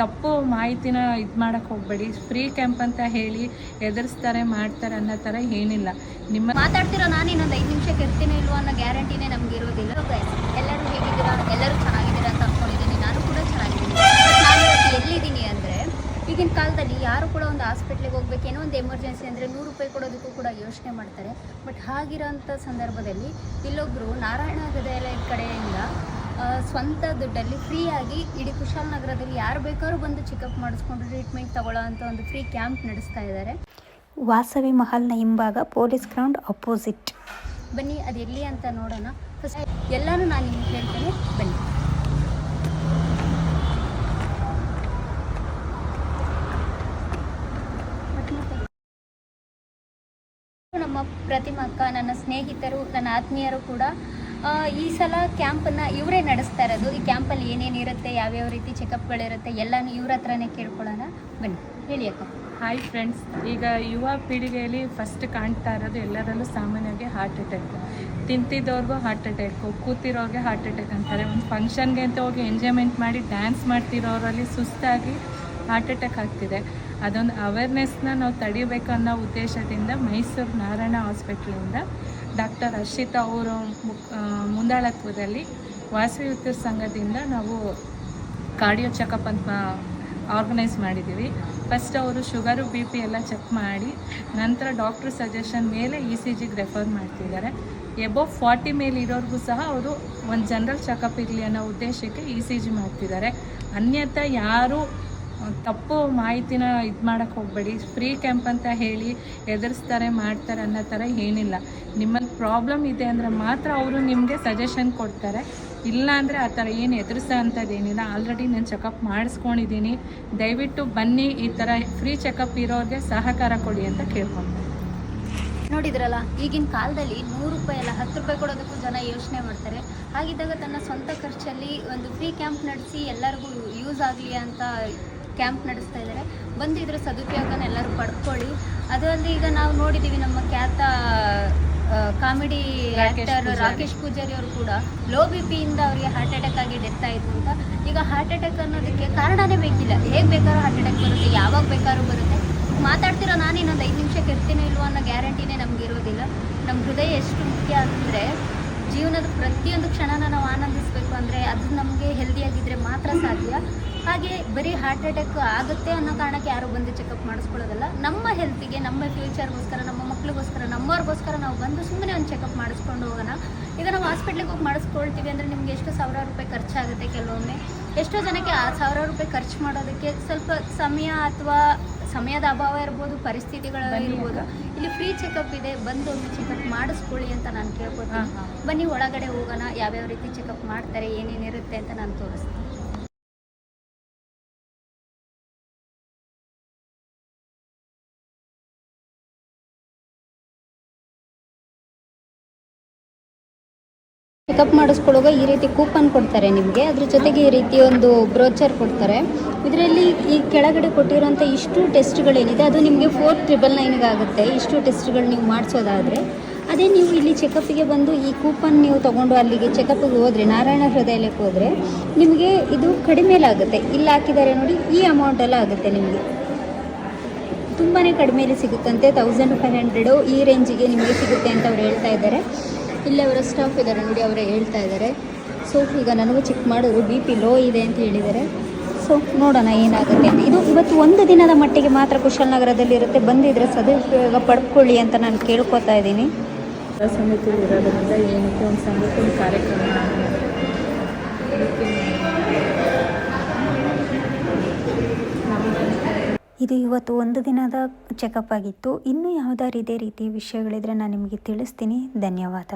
ತಪ್ಪು ಮಾಹಿತಿನ ಇದು ಮಾಡಕ್ಕೆ ಹೋಗಬೇಡಿ. ಫ್ರೀ ಕ್ಯಾಂಪ್ ಅಂತ ಹೇಳಿ ಎದುರಿಸ್ತಾರೆ, ಮಾಡ್ತಾರೆ ಅನ್ನೋ ಥರ ಏನಿಲ್ಲ. ನಿಮ್ಮ ಮಾತಾಡ್ತಿರೋ ನಾನು? ಇನ್ನೊಂದು ಐದು ನಿಮಿಷಕ್ಕೆ ಇರ್ತೀನಿ ಇಲ್ವೋ ಅನ್ನೋ ಗ್ಯಾರಂಟಿನೇ ನಮ್ಗೆ ಇರೋದಿಲ್ಲ. ಎಲ್ಲರೂ ಹೇಗಿದ್ದೀರಾ? ಎಲ್ಲರೂ ಚೆನ್ನಾಗಿದ್ದೀರಾ ಅಂತ ಅನ್ಕೊಂಡಿದ್ದೀನಿ. ನಾನು ಕೂಡ ಚೆನ್ನಾಗಿದ್ದೀನಿ. ನಾನು ಎಲ್ಲಿದ್ದೀನಿ ಅಂದರೆ, ಈಗಿನ ಕಾಲದಲ್ಲಿ ಯಾರು ಕೂಡ ಒಂದು ಹಾಸ್ಪಿಟ್ಲಿಗೆ ಹೋಗ್ಬೇಕು, ಏನೋ ಒಂದು ಎಮರ್ಜೆನ್ಸಿ ಅಂದರೆ ನೂರು ರೂಪಾಯಿ ಕೊಡೋದಕ್ಕೂ ಕೂಡ ಯೋಚನೆ ಮಾಡ್ತಾರೆ. ಬಟ್ ಹಾಗಿರೋಂಥ ಸಂದರ್ಭದಲ್ಲಿ ಇಲ್ಲೊಬ್ಬರು ನಾರಾಯಣ ಹೃದಯಾಲಯದ ಕಡೆಯಿಂದ ಸ್ವಂತ ದುಡ್ಡಲ್ಲಿ ಫ್ರೀಯಾಗಿ ಇಡೀ ಕುಶಾಲನಗರದಲ್ಲಿ ಯಾರು ಬೇಕಾದ್ರೂ ಬಂದು ಚೆಕಪ್ ಮಾಡಿಸ್ಕೊಂಡು ಟ್ರೀಟ್ಮೆಂಟ್ ತಗೊಳ್ಳೋ ಅಂತ ಒಂದು ಫ್ರೀ ಕ್ಯಾಂಪ್ ನಡೆಸ್ತಾ ಇದ್ದಾರೆ ವಾಸವಿ ಮಹಲ್ನ ಹಿಂಭಾಗ ಪೊಲೀಸ್ ಗ್ರೌಂಡ್ ಅಪೋಸಿಟ್ ಬನ್ನಿ ಅದು ಎಲ್ಲಿ ಅಂತ ನೋಡೋಣ. ಫಸ್ಟ್ ಎಲ್ಲನೂ ನಾನು ನಿಮ್ಗೆ ಹೇಳ್ತೇನೆ. ಬನ್ನಿ. ನಮ್ಮ ಪ್ರತಿಮಕ್ಕ ನನ್ನ ಸ್ನೇಹಿತರು ನನ್ನ ಆತ್ಮೀಯರು ಕೂಡ ಈ ಸಲ ಕ್ಯಾಂಪನ್ನು ಇವರೇ ನಡೆಸ್ತಾ ಇರೋದು. ಈ ಕ್ಯಾಂಪಲ್ಲಿ ಏನೇನು ಇರುತ್ತೆ, ಯಾವ್ಯಾವ ರೀತಿ ಚೆಕಪ್ಗಳಿರುತ್ತೆ ಎಲ್ಲನೂ ಇವ್ರ ಹತ್ರನೇ ಕೇಳ್ಕೊಳ್ಳೋಣ. ಬನ್ನಿ, ಹೇಳಿ ಅಕ್ಕ. ಹಾಯ್ ಫ್ರೆಂಡ್ಸ್ ಈಗ ಯುವ ಪೀಳಿಗೆಯಲ್ಲಿ ಫಸ್ಟ್ ಕಾಣ್ತಾ ಇರೋದು ಎಲ್ಲರಲ್ಲೂ ಸಾಮಾನ್ಯವಾಗಿ ಹಾರ್ಟ್ ಅಟ್ಯಾಕ್ ತಿಂತಿದ್ದವ್ರಿಗೂ ಹಾರ್ಟ್ ಅಟ್ಯಾಕು ಕೂತಿರೋರಿಗೆ ಹಾರ್ಟ್ ಅಟ್ಯಾಕ್ ಅಂತಾರೆ. ಒಂದು ಫಂಕ್ಷನ್ಗೆ ಅಂತ ಹೋಗಿ ಎಂಜಾಯ್ಮೆಂಟ್ ಮಾಡಿ ಡ್ಯಾನ್ಸ್ ಮಾಡ್ತಿರೋರಲ್ಲಿ ಸುಸ್ತಾಗಿ ಹಾರ್ಟ್ ಅಟ್ಯಾಕ್ ಆಗ್ತಿದೆ. ಅದೊಂದು ಅವೇರ್ನೆಸ್ನ ನಾವು ತಡಿಬೇಕು ಅನ್ನೋ ಉದ್ದೇಶದಿಂದ ಮೈಸೂರು ನಾರಾಯಣ ಹಾಸ್ಪಿಟ್ಲಿಂದ ಡಾಕ್ಟರ್ ಹರ್ಷಿತಾ ಅವರು ಮುಂದಾಳತ್ವದಲ್ಲಿ ವಾಸವಿ ಉತ್ತರ ಸಂಘದಿಂದ ನಾವು ಕಾರ್ಡಿಯೋ ಚೆಕಪ್ ಅಂತ ಆರ್ಗನೈಸ್ ಮಾಡಿದ್ದೀವಿ ಫಸ್ಟ್ ಅವರು ಶುಗರು ಬಿ ಪಿ ಎಲ್ಲ ಚೆಕ್ ಮಾಡಿ, ನಂತರ ಡಾಕ್ಟ್ರ್ ಸಜೆಷನ್ ಮೇಲೆ ಇ ಸಿ ಜಿಗೆ ರೆಫರ್ ಮಾಡ್ತಿದ್ದಾರೆ. ಎಬೋ ಫಾರ್ಟಿ ಮೇಲೆ ಇರೋರಿಗೂ ಸಹ ಅವರು ಒಂದು ಜನರಲ್ ಚೆಕಪ್ ಇರಲಿ ಅನ್ನೋ ಉದ್ದೇಶಕ್ಕೆ ಇ ಸಿ ಜಿ ಮಾಡ್ತಿದ್ದಾರೆ. ಅನ್ಯಥಾ ಯಾರು ತಪ್ಪು ಮಾಹಿತಿನ ಇದು ಮಾಡೋಕ್ಕೆ ಹೋಗಬೇಡಿ. ಫ್ರೀ ಕ್ಯಾಂಪ್ ಅಂತ ಹೇಳಿ ಎದುರಿಸ್ತಾರೆ, ಮಾಡ್ತಾರೆ ಅನ್ನೋ ಥರ ಏನಿಲ್ಲ. ನಿಮ್ಮಲ್ಲಿ ಪ್ರಾಬ್ಲಮ್ ಇದೆ ಅಂದರೆ ಮಾತ್ರ ಅವರು ನಿಮಗೆ ಸಜೆಷನ್ ಕೊಡ್ತಾರೆ. ಇಲ್ಲ ಅಂದರೆ ಆ ಥರ ಏನು ಎದುರಿಸೋ ಅಂಥದ್ದು ಏನಿಲ್ಲ ಆಲ್ರೆಡಿ ನಾನು ಚೆಕಪ್ ಮಾಡಿಸ್ಕೊಂಡಿದ್ದೀನಿ. ದಯವಿಟ್ಟು ಬನ್ನಿ, ಈ ಥರ ಫ್ರೀ ಚೆಕಪ್ ಇರೋರಿಗೆ ಸಹಕಾರ ಕೊಡಿ ಅಂತ ಕೇಳ್ಕೊಳ್ತೀನಿ ನೋಡಿದ್ರಲ್ಲ, ಈಗಿನ ಕಾಲದಲ್ಲಿ ನೂರು ರೂಪಾಯಿ ಅಲ್ಲ, ಹತ್ತು ರೂಪಾಯಿ ಕೊಡೋದಕ್ಕೂ ಜನ ಯೋಚನೆ ಮಾಡ್ತಾರೆ. ಹಾಗಿದ್ದಾಗ ತನ್ನ ಸ್ವಂತ ಖರ್ಚಲ್ಲಿ ಒಂದು ಫ್ರೀ ಕ್ಯಾಂಪ್ ನಡೆಸಿ ಎಲ್ಲರಿಗೂ ಯೂಸ್ ಆಗಲಿ ಅಂತ ಕ್ಯಾಂಪ್ ನಡೆಸ್ತಾ ಇದ್ದಾರೆ. ಬಂದು ಇದರ ಸದುಪಯೋಗನ ಎಲ್ಲರೂ ಪಡ್ಕೊಳ್ಳಿ. ಅದು ಅಲ್ಲದೆ ಈಗ ನಾವು ನೋಡಿದ್ದೀವಿ ನಮ್ಮ ಖ್ಯಾತ ಕಾಮಿಡಿ ಆ್ಯಕ್ಟರ್ ರಾಕೇಶ್ ಪೂಜಾರಿ ಅವರು ಕೂಡ ಲೋ ಬಿ ಪಿಯಿಂದ ಅವರಿಗೆ ಹಾರ್ಟ್ ಅಟ್ಯಾಕ್ ಆಗಿ ಡೆತ್ ಆಯಿತು ಅಂತ. ಈಗ ಹಾರ್ಟ್ ಅಟ್ಯಾಕ್ ಅನ್ನೋದಕ್ಕೆ ಕಾರಣನೇ ಬೇಕಿಲ್ಲ. ಹೇಗೆ ಬೇಕಾದ್ರೂ ಹಾರ್ಟ್ ಅಟ್ಯಾಕ್ ಬರುತ್ತೆ ಯಾವಾಗ ಬೇಕಾದ್ರೂ ಬರುತ್ತೆ. ಮಾತಾಡ್ತಿರೋ ನಾನು ಇನ್ನೊಂದು ಐದು ನಿಮಿಷಕ್ಕೆ ಇರ್ತೀನಿ ಇಲ್ವೋ ಅನ್ನೋ ಗ್ಯಾರಂಟಿನೇ ನಮ್ಗೆ ಇರೋದಿಲ್ಲ. ನಮ್ಮ ಹೃದಯ ಎಷ್ಟು ಮುಖ್ಯ ಅಂದರೆ ಜೀವನದ ಪ್ರತಿಯೊಂದು ಕ್ಷಣನ ನಾವು ಆನಂದಿಸಬೇಕು ಅಂದರೆ ಅದು ನಮಗೆ ಹೆಲ್ದಿಯಾಗಿದ್ದರೆ ಮಾತ್ರ ಸಾಧ್ಯ. ಹಾಗೆ ಬರೀ ಹಾರ್ಟ್ ಅಟ್ಯಾಕ್ ಆಗುತ್ತೆ ಅನ್ನೋ ಕಾರಣಕ್ಕೆ ಯಾರು ಬಂದು ಚೆಕಪ್ ಮಾಡಿಸ್ಕೊಳ್ಳೋದಲ್ಲ. ನಮ್ಮ ಹೆಲ್ತಿಗೆ ನಮ್ಮ ಫ್ಯೂಚರ್ಗೋಸ್ಕರ ನಮ್ಮ ಮಕ್ಳಿಗೋಸ್ಕರ ನಮ್ಮವ್ರಿಗೋಸ್ಕರ ನಾವು ಬಂದು ಸುಮ್ಮನೆ ಒಂದು ಚೆಕಪ್ ಮಾಡಿಸ್ಕೊಂಡು ಹೋಗೋಣ. ಈಗ ನಾವು ಹಾಸ್ಪಿಟ್ಲಿಗೆ ಹೋಗಿ ಮಾಡಿಸ್ಕೊಳ್ತೀವಿ ಅಂದರೆ ನಿಮ್ಗೆ ಎಷ್ಟು ಸಾವಿರಾರು ರೂಪಾಯಿ ಖರ್ಚಾಗುತ್ತೆ ಕೆಲವೊಮ್ಮೆ. ಎಷ್ಟೋ ಜನಕ್ಕೆ ಆ ಸಾವಿರಾರು ರೂಪಾಯಿ ಖರ್ಚು ಮಾಡೋದಕ್ಕೆ ಸ್ವಲ್ಪ ಸಮಯ ಅಥವಾ ಸಮಯದ ಅಭಾವ ಇರ್ಬೋದು ಪರಿಸ್ಥಿತಿಗಳು ಇರ್ಬೋದು. ಇಲ್ಲಿ ಫ್ರೀ ಚೆಕಪ್ ಇದೆ ಬಂದು ಒಂದು ಚೆಕಪ್ ಮಾಡಿಸ್ಕೊಳ್ಳಿ ಅಂತ ನಾನು ಕೇಳ್ಕೊತೀನಿ. ಬನ್ನಿ ಒಳಗಡೆ ಹೋಗೋಣ. ಯಾವ್ಯಾವ ರೀತಿ ಚೆಕಪ್ ಮಾಡ್ತಾರೆ ಏನೇನಿರುತ್ತೆ ಅಂತ ನಾನು ತೋರಿಸ್ತೀನಿ. ಚೆಕಪ್ ಮಾಡಿಸ್ಕೊಳ್ಳುವಾಗ ಈ ರೀತಿ ಕೂಪನ್ ಕೊಡ್ತಾರೆ ನಿಮಗೆ. ಅದ್ರ ಜೊತೆಗೆ ಈ ರೀತಿ ಒಂದು ಬ್ರೋಚರ್ ಕೊಡ್ತಾರೆ. ಇದರಲ್ಲಿ ಈ ಕೆಳಗಡೆ ಕೊಟ್ಟಿರೋಂಥ ಇಷ್ಟು ಟೆಸ್ಟ್ಗಳೇನಿದೆ ಅದು ನಿಮಗೆ ಫೋರ್ ಟ್ರಿಬಲ್ ನೈನ್ಗೆ ಆಗುತ್ತೆ. ಇಷ್ಟು ಟೆಸ್ಟ್ಗಳು ನೀವು ಮಾಡಿಸೋದಾದರೆ, ಅದೇ ನೀವು ಇಲ್ಲಿ ಚೆಕಪ್ಪಿಗೆ ಬಂದು ಈ ಕೂಪನ್ ನೀವು ತೊಗೊಂಡು ಅಲ್ಲಿಗೆ ಚೆಕಪ್ಪಿಗೆ ಹೋದರೆ, ನಾರಾಯಣ ಹೃದಯಕ್ಕೆ ಹೋದರೆ, ನಿಮಗೆ ಇದು ಕಡಿಮೆಲಾಗುತ್ತೆ ಇಲ್ಲಿ ಹಾಕಿದ್ದಾರೆ ನೋಡಿ, ಈ ಅಮೌಂಟೆಲ್ಲ ಆಗುತ್ತೆ ನಿಮಗೆ. ತುಂಬಾ ಕಡಿಮೆಯಲ್ಲಿ ಸಿಗುತ್ತಂತೆ. ತೌಸಂಡ್ ಫೈವ್ ಹಂಡ್ರೆಡು ಈ ರೇಂಜಿಗೆ ನಿಮಗೆ ಸಿಗುತ್ತೆ ಅಂತ ಅವ್ರು ಹೇಳ್ತಾ ಇದ್ದಾರೆ. ಇಲ್ಲೇ ಅವರ ಸ್ಟಾಫ್ ಇದ್ದಾರೆ, ನೋಡಿ ಅವರೇ ಹೇಳ್ತಾ ಇದ್ದಾರೆ. ಸೊ ಈಗ ನನಗೂ ಚೆಕ್ ಮಾಡಿದ್ರು ಬಿ ಪಿ ಲೋ ಇದೆ ಅಂತ ಹೇಳಿದ್ದಾರೆ. ಸೊ ನೋಡೋಣ ಏನಾಗುತ್ತೆ ಅಂತ. ಇದು ಇವತ್ತು ಒಂದು ದಿನದ ಮಟ್ಟಿಗೆ ಮಾತ್ರ ಕುಶಾಲನಗರದಲ್ಲಿ ಇರುತ್ತೆ. ಬಂದಿದ್ರೆ ಸದುಪಯೋಗ ಪಡ್ಕೊಳ್ಳಿ ಅಂತ ನಾನು ಕೇಳ್ಕೊತಾ ಇದ್ದೀನಿ. ಸಮಿತಿ ಇರೋದರಿಂದ ಏನಕ್ಕೆ ಒಂದು ಒಂದು ಕಾರ್ಯಕ್ರಮ ಇದು ಇವತ್ತು ಒಂದು ದಿನದ ಚೆಕಪ್ ಆಗಿತ್ತು. ಇನ್ನೂ ಯಾವುದಾರು ಇದೇ ರೀತಿಯ ವಿಷಯಗಳಿದ್ರೆ ನಾನು ನಿಮಗೆ ತಿಳಿಸ್ತೀನಿ. ಧನ್ಯವಾದ.